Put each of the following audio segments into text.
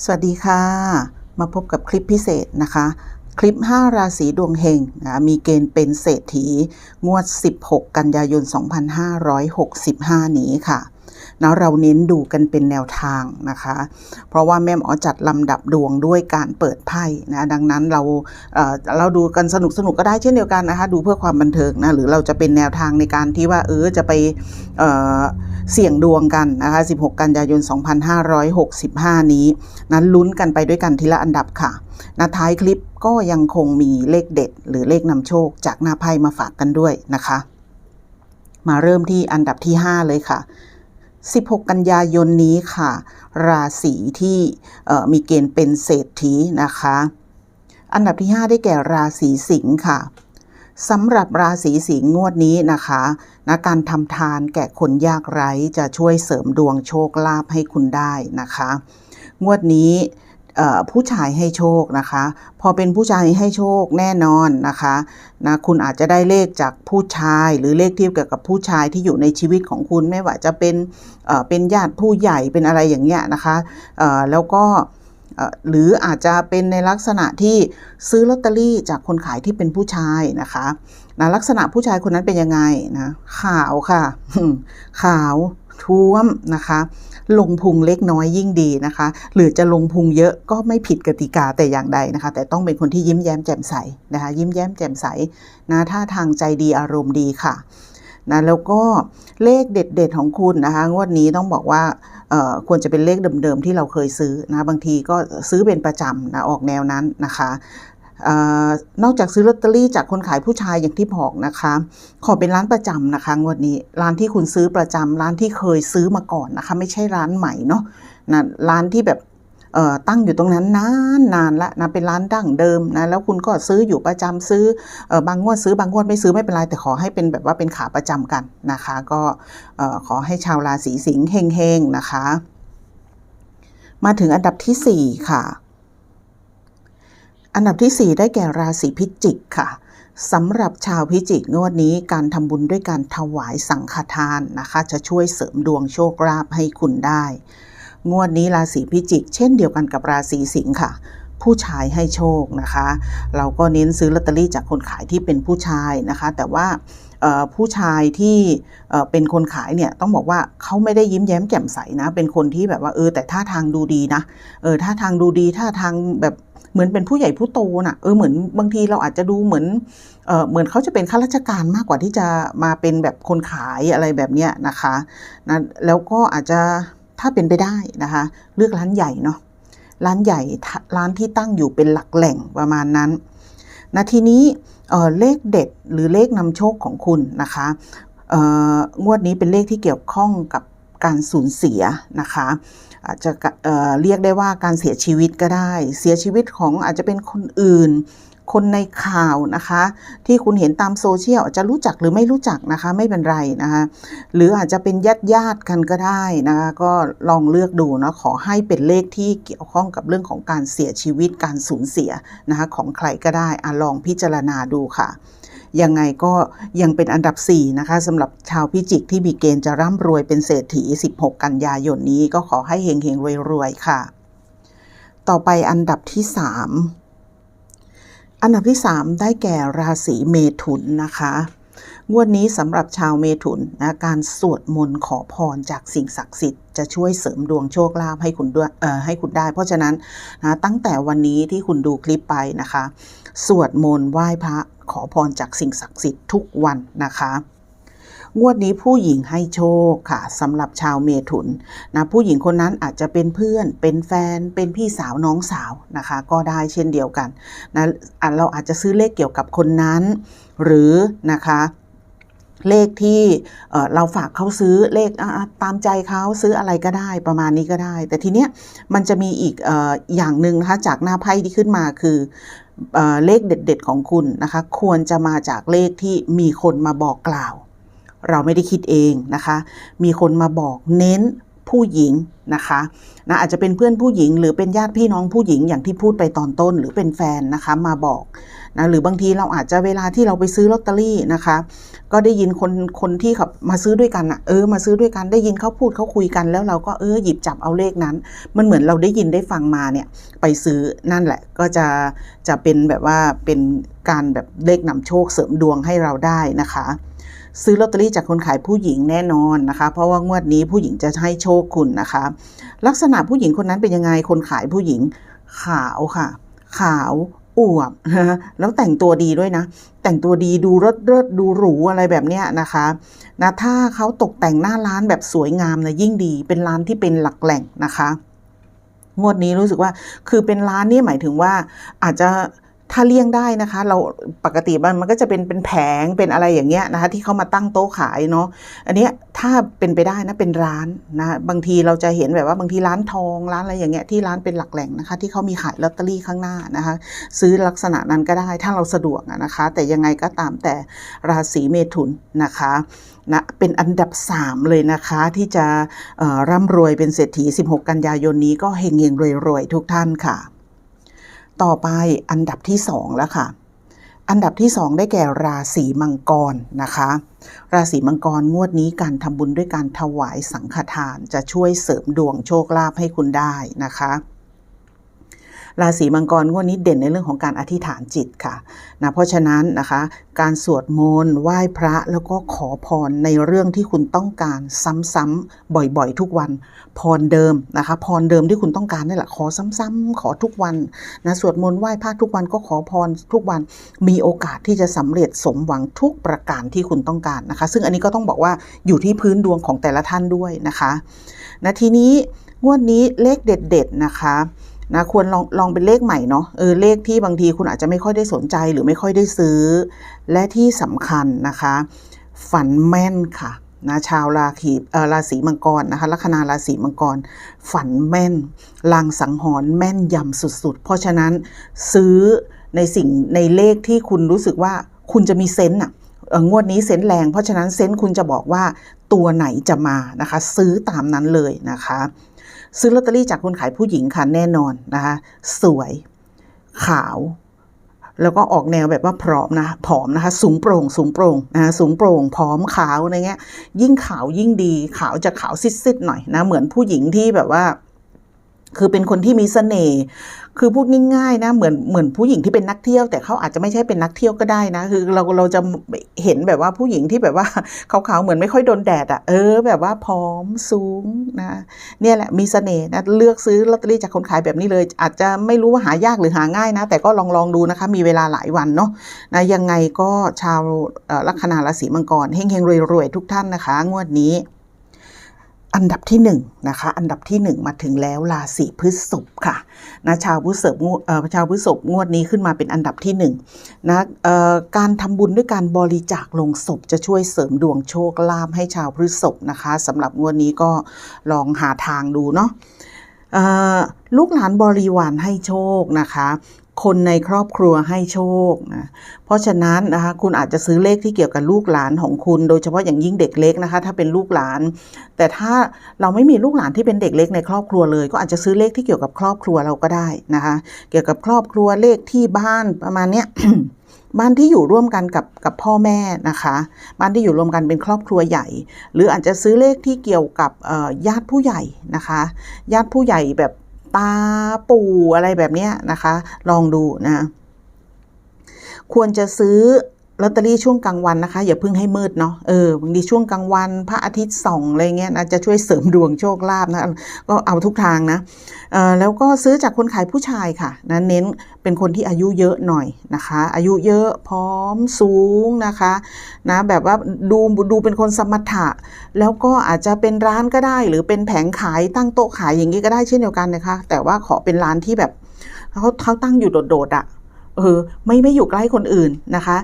สวัสดีค่ะ มาพบกับคลิปพิเศษนะคะ คลิป 5 ราศีดวงเฮงนะมีเกณฑ์เป็นเศรษฐี งวด 16 กันยายน 2565 นี้ค่ะ นะเราเน้นดูกันเป็นแนวทางนะคะ เพราะว่าแม่หมอจัดลำดับดวงด้วยการเปิดไพ่นะดังนั้นเราเเราดูกันสนุกสนุกก็ได้เช่นเดียวกันนะคะ ดูเพื่อความบันเทิงนะหรือเราจะเป็นแนวทางในการที่ว่าเออจะไปเเสี่ยงดวงกันนะคะ 16 กันยายน 2565 นี้ นั้นลุ้นกันไปด้วยกันทีละอันดับค่ะนะท้ายคลิปก็ยังคงมีเลขเด็ด หรือเลขนำโชคจากหน้าไพ่มาฝากกันด้วยนะคะ มาเริ่มที่อันดับที่ 5 เลยค่ะ 16 กันยายนนี้ค่ะ ราศีที่มีเกณฑ์เป็นเศรษฐีนะคะ อันดับที่ 5 ได้แก่ราศีสิงค์ค่ะสำหรับราศีสิงห์งวดนี้นะคะนะการทำทานแก่คนยากไร้จะช่วยเสริมดวงโชคลาภให้คุณได้นะคะ งวดนี้ ผู้ชายให้โชคนะคะ พอเป็นผู้ชายให้โชคแน่นอนนะคะนะคุณอาจจะได้เลขจากผู้ชาย หรือเลขที่เกี่ยวกับผู้ชายที่อยู่ในชีวิตของคุณไม่ว่าจะเป็นเป็นญาติผู้ใหญ่เป็นอะไรอย่างเงี้ยนะคะแล้วก็หรืออาจจะเป็นในลักษณะที่ซื้อลอตเตอรี่จากคนขายที่เป็นผู้ชายนะคะนะลักษณะผู้ชายคนนั้นเป็นยังไงนะขาวค่ะขาว ท้วมนะคะ ลงพุงเล็กน้อยยิ่งดีนะคะ หรือจะลงพุงเยอะก็ไม่ผิดกติกาแต่อย่างใดนะคะ แต่ต้องเป็นคนที่ยิ้มแย้มแจ่มใสนะคะ ยิ้มแย้มแจ่มใสนะท่าทางใจดีอารมณ์ดีค่ะนะแล้วก็เลขเด็ดๆของคุณนะคะงวดนี้ต้องบอกว่าควรจะเป็นเลขเดิมๆที่เราเคยซื้อนะบางทีก็ซื้อเป็นประจำนะออกแนวนั้นนะคะ ออนอกจากซื้อลอตเตอรี่จากคนขายผู้ชายอย่างที่บอกนะคะ ขอเป็นร้านประจำนะคะงวดนี้ร้านที่คุณซื้อประจำร้านที่เคยซื้อมาก่อนนะคะ ไม่ใช่ร้านใหม่เนาะนะร้านที่แบบตั้งอยู่ตรงนั้นนานนานละนะเป็นร้านดั้งเดิมนะแล้วคุณก็ซื้ออยู่ประจำซื้ออบางงวดซื้อบางงวดไม่ซื้อไม่เป็นไรแต่ขอให้เป็นแบบว่าเป็นขาประจำกันนะคะ ก็ขอให้ชาวราศีสิงห์เฮงๆนะคะ มาถึงอันดับที่สี่ค่ะ อันดับที่ 4 ได้แก่ราศีพิจิกค่ะสำหรับชาวพิจิกงวดนี้การทำบุญด้วยการถวายสังฆทานนะคะ จะช่วยเสริมดวงโชคลาภให้คุณได้ งวดนี้ราศีพิจิก เช่นเดียวกันกับราศีสิงค์ค่ะ ผู้ชายให้โชคนะคะ เราก็เน้นซื้อลอตเตอรี่จากคนขายที่เป็นผู้ชายนะคะ แต่ว่าผู้ชายที่เป็นคนขายเนี่ยต้องบอกว่าเขาไม่ได้ยิ้มแย้มแจ่มใสนะ เป็นคนที่แบบว่าเออแต่ท่าทางดูดีนะเออท่าทางดูดีท่าทางแบบ เหมือนเป็นผู้ใหญ่ผู้โตน่ะเออเหมือนบางทีเราอาจจะดูเหมือนเออเหมือนเขาจะเป็นข้าราชการมากกว่าที่จะมาเป็นแบบคนขายอะไรแบบเนี้ยนะคะนะแล้วก็อาจจะถ้าเป็นไปได้นะคะ เลือกร้านใหญ่เนาะร้านใหญ่ร้านที่ตั้งอยู่เป็นหลักแหล่งประมาณนั้นนะทีนี้เออเลขเด็ดหรือเลขนำโชคของคุณนะคะเอองวดนี้เป็นเลขที่เกี่ยวข้องกับ การสูญเสียนะคะอาจจะเเรียกได้ว่าการเสียชีวิตก็ได้ เสียชีวิตของอาจจะเป็นคนอื่น คนในข่าวนะคะ ที่คุณเห็นตามโซเชียลอาจจะรู้จักหรือไม่รู้จักนะคะไม่เป็นไรนะคะหรืออาจจะเป็นญาติญาติกันก็ได้นะคะก็ลองเลือกดูนะขอให้เป็นเลขที่เกี่ยวข้องกับเรื่องของการเสียชีวิตการสูญเสียนะคะของใครก็ได้อะลองพิจารณาดูค่ะ ยังไงก็ยังเป็นอันดับ 4 นะคะสำหรับชาวพิจิกที่มีเกณฑ์จะร่ำรวยเป็นเศรษฐี 16 กันยายนนี้ก็ขอให้เฮงเฮงรวยๆ ค่ะ ต่อไปอันดับที่ 3 อันดับที่ 3 ได้แก่ราศีเมถุนนะคะ งวดนี้สำหรับชาวเมถุนนะการสวดมนต์ขอพรจากสิ่งศักดิ์สิทธิ์จะช่วยเสริมดวงโชคลาภให้คุณด้วยเอ่อให้คุณได้ เพราะฉะนั้นนะตั้งแต่วันนี้ที่คุณดูคลิปไปนะคะ สวดมนต์ไหว้พระขอพรจากสิ่งศักดิ์สิทธิ์ทุกวันนะคะงวดนี้ผู้หญิงให้โชคค่ะสำหรับชาวเมถุนนะผู้หญิงคนนั้นอาจจะเป็นเพื่อน เป็นแฟน เป็นพี่สาวน้องสาวนะคะ ก็ได้เช่นเดียวกันนะอะเราอาจจะซื้อเลขเกี่ยวกับคนนั้น หรือนะคะ เลขที่เราฝากเขาซื้อเลขตามใจเขาซื้ออะไรก็ได้ประมาณนี้ก็ได้ แต่ทีเนี้ยมันจะมีอีกอย่างหนึ่งนะคะจากหน้าไพ่ที่ขึ้นมาคือเอเลขเด็ด ๆ ของคุณนะคะ ควรจะมาจากเลขที่มีคนมาบอกกล่าว เราไม่ได้คิดเองนะคะ มีคนมาบอกเน้นผู้หญิงนะคะนะอาจจะเป็นเพื่อนผู้หญิง หรือเป็นญาติพี่น้องผู้หญิงอย่างที่พูดไปตอนต้น หรือเป็นแฟนนะคะมาบอก นะหรือบางทีเราอาจจะเวลาที่เราไปซื้อลอตเตอรี่นะคะ ก็ได้ยินคนคนที่ขับมาซื้อด้วยกันอะเออมาซื้อด้วยกันได้ยินเขาพูดเขาคุยกันแล้วเราก็เออหยิบจับเอาเลขนั้น มันเหมือนเราได้ยินได้ฟังมาเนี่ยไปซื้อนั่นแหละก็จะจะเป็นแบบว่าเป็นการแบบเลขนำโชคเสริมดวงให้เราได้นะคะซื้อลอตเตอรี่จากคนขายผู้หญิงแน่นอนนะคะ เพราะว่างวดนี้ผู้หญิงจะให้โชคคุณนะคะ ลักษณะผู้หญิงคนนั้นเป็นยังไงคนขายผู้หญิง ขาวค่ะ ขาว อวบแล้วแต่งตัวดีด้วยนะ แต่งตัวดีดูรถเริดดูหรูอะไรแบบเนี้ยนะคะนะถ้าเขาตกแต่งหน้าร้านแบบสวยงามนะยิ่งดีเป็นร้านที่เป็นหลักแหล่งนะคะ งวดนี้รู้สึกว่าคือเป็นร้านนี่หมายถึงว่าอาจจะ ถ้าเลี่ยงได้นะคะ เราปกติมันมันก็จะเป็นเป็นแผงเป็นอะไรอย่างเงี้ยนะคะ ที่เขามาตั้งโต๊ะขายเนาะอันเนี้ยถ้าเป็นไปได้นะเป็นร้านนะบางทีเราจะเห็นแบบว่าบางทีร้านทองร้านอะไรอย่างเงี้ยที่ร้านเป็นหลักแหล่งนะคะ ที่เขามีขายลอตเตอรี่ข้างหน้านะคะ ซื้อลักษณะนั้นก็ได้ถ้าเราสะดวกนะคะ แต่ยังไงก็ตามแต่ราศีเมถุนนะคะนะเป็นอันดับ 3 เลยนะคะที่จะร่ำรวยเป็นเศรษฐี 16 กันยายนนี้ก็เฮงเฮงรวยรวยๆทุกท่านค่ะ ต่อไปอันดับที่สองแล้วค่ะ อันดับที่สองได้แก่ราศีมังกรนะคะ ราศีมังกรงวดนี้การทำบุญด้วยการถวายสังฆทานจะช่วยเสริมดวงโชคลาภให้คุณได้นะคะ ราศีมังกรงวดนี้เด่นในเรื่องของการอธิษฐานจิตค่ะนะเพราะฉะนั้นนะคะ การสวดมนต์ไหว้พระแล้วก็ขอพรในเรื่องที่คุณต้องการซ้ำๆบ่อยๆ ทุกวัน พรเดิมนะคะพรเดิมที่คุณต้องการนี่แหละขอซ้ำๆขอทุกวันนะสวดมนต์ไหว้พระทุกวันก็ขอพรทุกวันมีโอกาสที่จะสำเร็จสมหวังทุกประการที่คุณต้องการนะคะ ซึ่งอันนี้ก็ต้องบอกว่าอยู่ที่พื้นดวงของแต่ละท่านด้วยนะคะนะทีนี้งวดนี้เลขเด็ด ๆ นะคะ นะควรลองลองเป็นเลขใหม่เนาะเออเลขที่บางทีคุณอาจจะไม่ค่อยได้สนใจหรือไม่ค่อยได้ซื้อ และที่สำคัญนะคะ ฝันแม่นค่ะนะชาวราศีเออราศีมังกรนะคะลัคนาราศีมังกร ฝันแม่นลางสังหรณ์แม่นยำสุดๆ เพราะฉะนั้นซื้อในสิ่งในเลขที่คุณรู้สึกว่าคุณจะมีเซนต์อะงวดนี้เซนต์แรง เพราะฉะนั้นเซนต์คุณจะบอกว่าตัวไหนจะมานะคะ ซื้อตามนั้นเลยนะคะ ซื้อลอตเตอรี่จากคนขายผู้หญิงค่ะแน่นอนนะคะ สวย ขาว แล้วก็ออกแนวแบบว่าพรอมนะผอมนะคะ สูงโปร่ง สูงโปร่งนะสูงโปร่งผอมขาวอะไรเงี้ย ยิ่งขาวยิ่งดี ขาวจะขาวซิดๆหน่อยนะ เหมือนผู้หญิงที่แบบว่า คือเป็นคนที่มีเสน่ห์ คือพูดง่ายๆนะ เหมือนเหมือนผู้หญิงที่เป็นนักเที่ยว แต่เขาอาจจะไม่ใช่เป็นนักเที่ยวก็ได้นะ คือเราเราจะเห็นแบบว่าผู้หญิงที่แบบว่าขาวๆเหมือนไม่ค่อยโดนแดดอะ่ะ เออ แบบว่าผอมสูงนะ เนี่ยแหละมีเสน่ห์นะ เลือกซื้อลอตเตอรี่จากคนขายแบบนี้เลย อาจจะไม่รู้ว่าหายากหรือหาง่ายนะ แต่ก็ลองลองดูนะคะ มีเวลาหลายวันเนาะนะยังไงก็ชาวลัคนาราศีมังกรเฮงเฮงรวยๆทุกท่านนะคะ งวดนี้ อันดับที่หนึ่งนะคะอันดับที่หนึ่งมาถึงแล้วราศีพฤษภค่ะนะชาวพฤษภงวดชาวพฤษภงวดนี้ขึ้นมาเป็นอันดับที่หนึ่งนะการทำบุญด้วยการบริจาคลงศพจะช่วยเสริมดวงโชคลาภให้ชาวพฤษภนะคะสำหรับงวดนี้ก็ลองหาทางดูเนาะลูกหลานบริวารให้โชคนะคะ คนในครอบครัวให้โชคนะเพราะฉะนั้นนะคะคุณอาจจะซื้อเลขที่เกี่ยวกับลูกหลานของคุณ โดยเฉพาะอย่างยิ่งเด็กเล็กนะคะ ถ้าเป็นลูกหลาน แต่ถ้าเราไม่มีลูกหลานที่เป็นเด็กเล็กในครอบครัวเลย ก็อาจจะซื้อเลขที่เกี่ยวกับครอบครัวเราก็ได้นะคะ เกี่ยวกับครอบครัวเลขที่บ้านประมาณเนี้ยบ้านที่อยู่ร่วมกันกับกับพ่อแม่นะคะ บ้านที่อยู่รวมกันเป็นครอบครัวใหญ่ หรืออาจจะซื้อเลขที่เกี่ยวกับญาติผู้ใหญ่นะคะ ญาติผู้ใหญ่แบบ ตาปู่อะไรแบบนี้นะคะ ลองดูนะ ควรจะซื้อ ลอตเตอรี่ช่วงกลางวันนะคะ อย่าเพิ่งให้มืดเนาะเออบางทีช่วงกลางวัน พระอาทิตย์ส่องอะไรเงี้ยนะจะช่วยเสริมดวงโชคลาภนะก็เอาทุกทางนะเออแล้วก็ซื้อจากคนขายผู้ชายค่ะนะเน้นเป็นคนที่อายุเยอะหน่อยนะคะ อายุเยอะพร้อมสูงนะคะนะแบบว่าดูดูเป็นคนสมถะ แล้วก็อาจจะเป็นร้านก็ได้ หรือเป็นแผงขายตั้งโต๊ะขายอย่างนี้ก็ได้เช่นเดียวกันนะคะ แต่ว่าขอเป็นร้านที่แบบเขาเขาตั้งอยู่โดดๆอะ่ะ ออไม่ไม่อยู่ใกล้คนอื่นนะคะ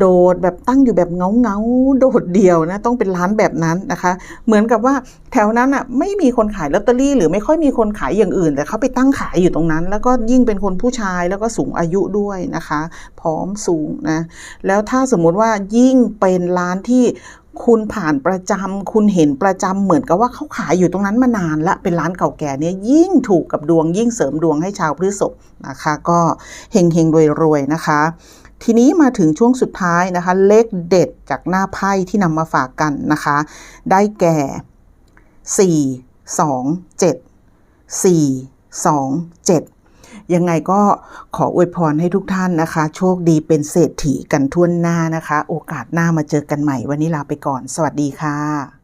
โดดๆแบบตั้งอยู่แบบเงาเงาโดดเดียวนะต้องเป็นร้านแบบนั้นนะคะ เหมือนกับว่าแถวนั้นอะไม่มีคนขายลอตเตอรี่ หรือไม่ค่อยมีคนขายอย่างอื่น แต่เขาไปตั้งขายอยู่ตรงนั้น แล้วก็ยิ่งเป็นคนผู้ชายแล้วก็สูงอายุด้วยนะคะ พร้อมสูงนะแล้วถ้าสมมุติว่ายิ่งเป็นร้านที่ คุณผ่านประจำคุณเห็นประจำเหมือนกับว่าเขาขายอยู่ตรงนั้นมานานละเป็นร้านเก่าแก่เนี่ยยิ่งถูกกับดวงยิ่งเสริมดวงให้ชาวพฤษภนะคะ ก็เฮงเฮงรวยรวยนะคะ ทีนี้มาถึงช่วงสุดท้ายนะคะ เลขเด็ดจากหน้าไพ่ที่นำมาฝากกันนะคะ ได้แก่ 4 2 7 4 2 7 ยังไงก็ขออวยพรให้ทุกท่านนะคะ โชคดีเป็นเศรษฐีกันทั่วหน้านะคะ โอกาสหน้ามาเจอกันใหม่ วันนี้ลาไปก่อน สวัสดีค่ะ